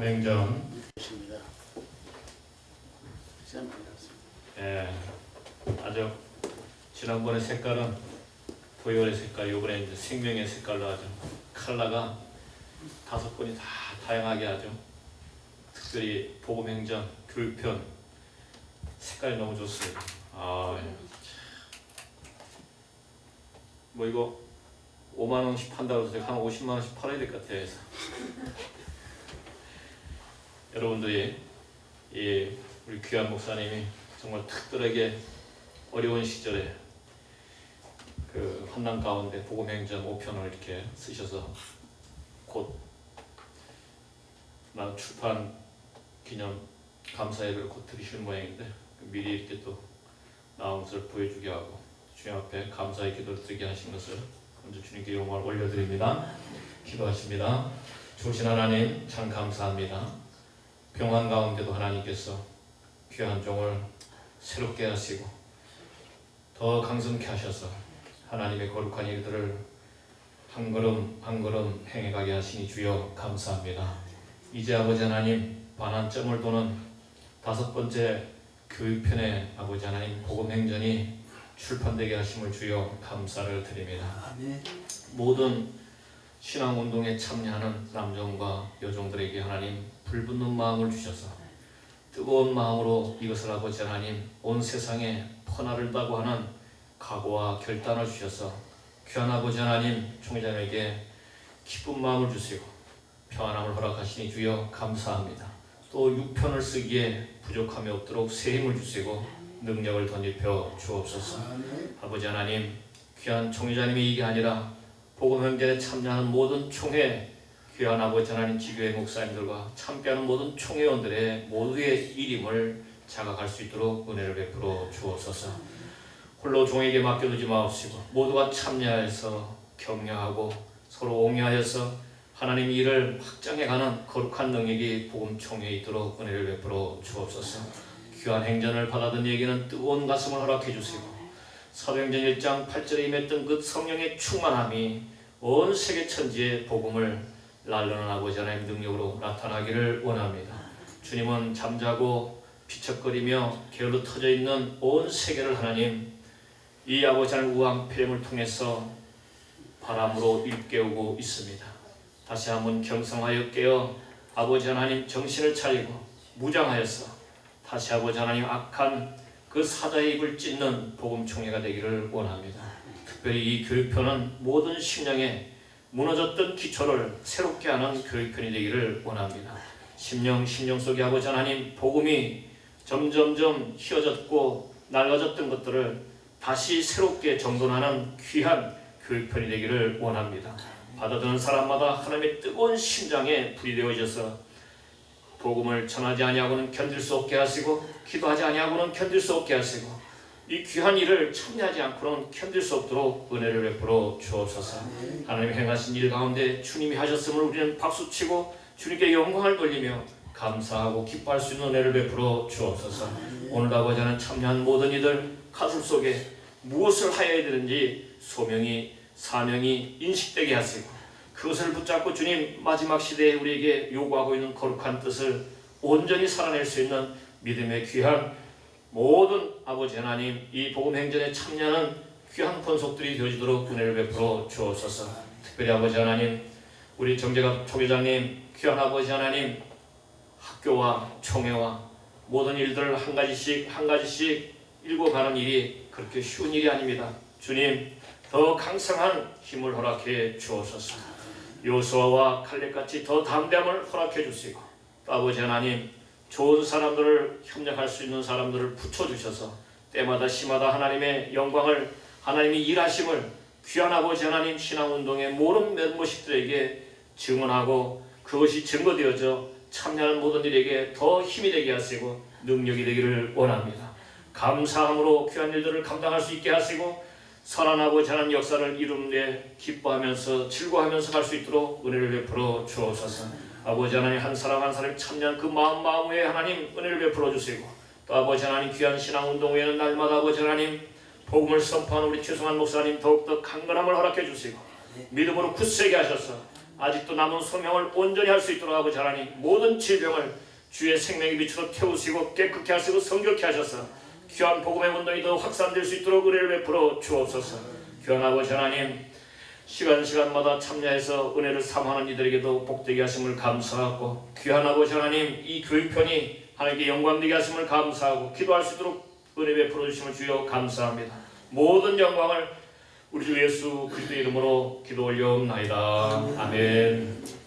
복음행전 있습니다. 예, 아주 지난번에 색깔은 보혈의 색깔, 이번에 이제 생명의 색깔로 아주 컬러가 다섯 번이 다 다양하게 하죠. 특별히 복음행전 교육편 색깔이 너무 좋습니다. 아, 예. 뭐 이거 5만 원씩 판다고 해서 제가 한 50만 원씩 팔아야 될 것 같아요. 여러분들이 이 우리 귀한 목사님이 정말 특별하게 어려운 시절에 그 환난 가운데 복음행전 5편을 이렇게 쓰셔서 곧나 출판 기념 감사 예배를 곧 드리실 모양인데 미리 이렇게 또 나온 것을 보여주게 하고 주님 앞에 감사의 기도를 드리게 하신 것을 먼저 주님께 영광을 올려드립니다. 기도하십니다. 주신 하나님 참 감사합니다. 병환 가운데도 하나님께서 귀한 종을 새롭게 하시고 더 강성케 하셔서 하나님의 거룩한 일들을 한 걸음 한 걸음 행해가게 하시니 주여 감사합니다. 이제 아버지 하나님 반환점을 도는 다섯 번째 교육편의 아버지 하나님 복음 행전이 출판되게 하심을 주여 감사를 드립니다. 모든 신앙 운동에 참여하는 남정과 여종들에게 하나님 불붙는 마음을 주셔서 뜨거운 마음으로 이것을 아버지 하나님 온 세상에 퍼나르다고 하는 각오와 결단을 주셔서 귀한 아버지 하나님 총회장에게 기쁜 마음을 주시고 평안함을 허락하시니 주여 감사합니다. 또 6편을 쓰기에 부족함이 없도록 새 힘을 주시고 능력을 덧입혀 주옵소서. 아버지 하나님 귀한 총회장님이 이게 아니라 복음 행전에 참여하는 모든 총회 귀한 아버지 하나님 지교회 목사님들과 참여하는 모든 총회원들의 모두의 일임을 자각할 수 있도록 은혜를 베풀어 주옵소서. 홀로 종에게 맡겨두지 마옵시고 모두가 참여해서 격려하고 서로 옹려하여서 하나님 일을 확장해가는 거룩한 능력이 복음 총회에 있도록 은혜를 베풀어 주옵소서. 귀한 행전을 받아든 얘기는 뜨거운 가슴을 허락해 주시고 사도행전 1장 8절에 임했던 그 성령의 충만함이 온 세계 천지의 복음을 아버지 하나님 능력으로 나타나기를 원합니다. 주님은 잠자고 비척거리며 게을러 터져 있는 온 세계를 하나님 이 아버지 하나님 우한 폐렴을 통해서 바람으로 일깨우고 있습니다. 다시 한번 경성하여 깨어 아버지 하나님 정신을 차리고 무장하여서 다시 아버지 하나님 악한 그 사자의 입을 찢는 복음 총회가 되기를 원합니다. 특별히 이 교육편은 모든 심령에 무너졌던 기초를 새롭게 하는 교육편이 되기를 원합니다. 심령 심령 속에 아버지 하나님 복음이 점점점 휘어졌고 낡아졌던 것들을 다시 새롭게 정돈하는 귀한 교육편이 되기를 원합니다. 받아드는 사람마다 하나님의 뜨거운 심장에 불이 되어져서 복음을 전하지 아니하고는 견딜 수 없게 하시고 기도하지 아니하고는 견딜 수 없게 하시고 이 귀한 일을 참여하지 않고는 견딜 수 없도록 은혜를 베풀어 주옵소서. 하나님 행하신 일 가운데 주님이 하셨음을 우리는 박수치고 주님께 영광을 돌리며 감사하고 기뻐할 수 있는 은혜를 베풀어 주옵소서. 오늘 아버지 하나님 참여한 모든 이들 가슴 속에 무엇을 하여야 되는지 소명이 사명이 인식되게 하시고 그것을 붙잡고 주님 마지막 시대에 우리에게 요구하고 있는 거룩한 뜻을 온전히 살아낼 수 있는 믿음의 귀한 모든 아버지 하나님 이 복음 행전에 참여하는 귀한 권속들이 되어지도록 은혜를 베풀어 주옵소서. 특별히 아버지 하나님 우리 정재갑 총회장님 귀한 아버지 하나님 학교와 총회와 모든 일들을 한 가지씩 한 가지씩 읽어가는 일이 그렇게 쉬운 일이 아닙니다. 주님 더 강성한 힘을 허락해 주옵소서. 요수아와 칼렙같이 더 담대함을 허락해 주시고 또 아버지 하나님 좋은 사람들을 협력할 수 있는 사람들을 붙여주셔서 때마다 시마다 하나님의 영광을 하나님이 일하심을 귀한 아버지 하나님 신앙운동의 모든 멤버십들에게 증언하고 그것이 증거되어져 참여하는 모든 일에게 더 힘이 되게 하시고 능력이 되기를 원합니다. 감사함으로 귀한 일들을 감당할 수 있게 하시고 선한 아버지 하나님 역사를 이루는데 기뻐하면서 즐거워하면서 갈 수 있도록 은혜를 베풀어 주옵소서. 아버지 하나님 한 사람 한 사람 참여한 그 마음 마음 에 하나님 은혜를 베풀어 주시고 또 아버지 하나님 귀한 신앙 운동 회는 날마다 아버지 하나님 복음을 선포하는 우리 최성한 목사님 더욱더 강건함을 허락해 주시고 믿음으로 굳세게 하셔서 아직도 남은 소명을 온전히 할 수 있도록 아버지 하나님 모든 질병을 주의 생명의 빛으로 태우시고 깨끗게 하시고 성결케 하셔서 귀한 복음의 운동이 더 확산될 수 있도록 은혜를 베풀어 주옵소서. 귀한 아버지 하나님 시간 시간마다 참여해서 은혜를 삼하는 이들에게도 복되게 하심을 감사하고 귀한 아버지 하나님 이 교육편이 하나님께 영광되게 하심을 감사하고 기도할 수 있도록 은혜 베풀어 주심을 주여 감사합니다. 모든 영광을 우리 주 예수 그리스도 이름으로 기도 올려옵나이다. 아멘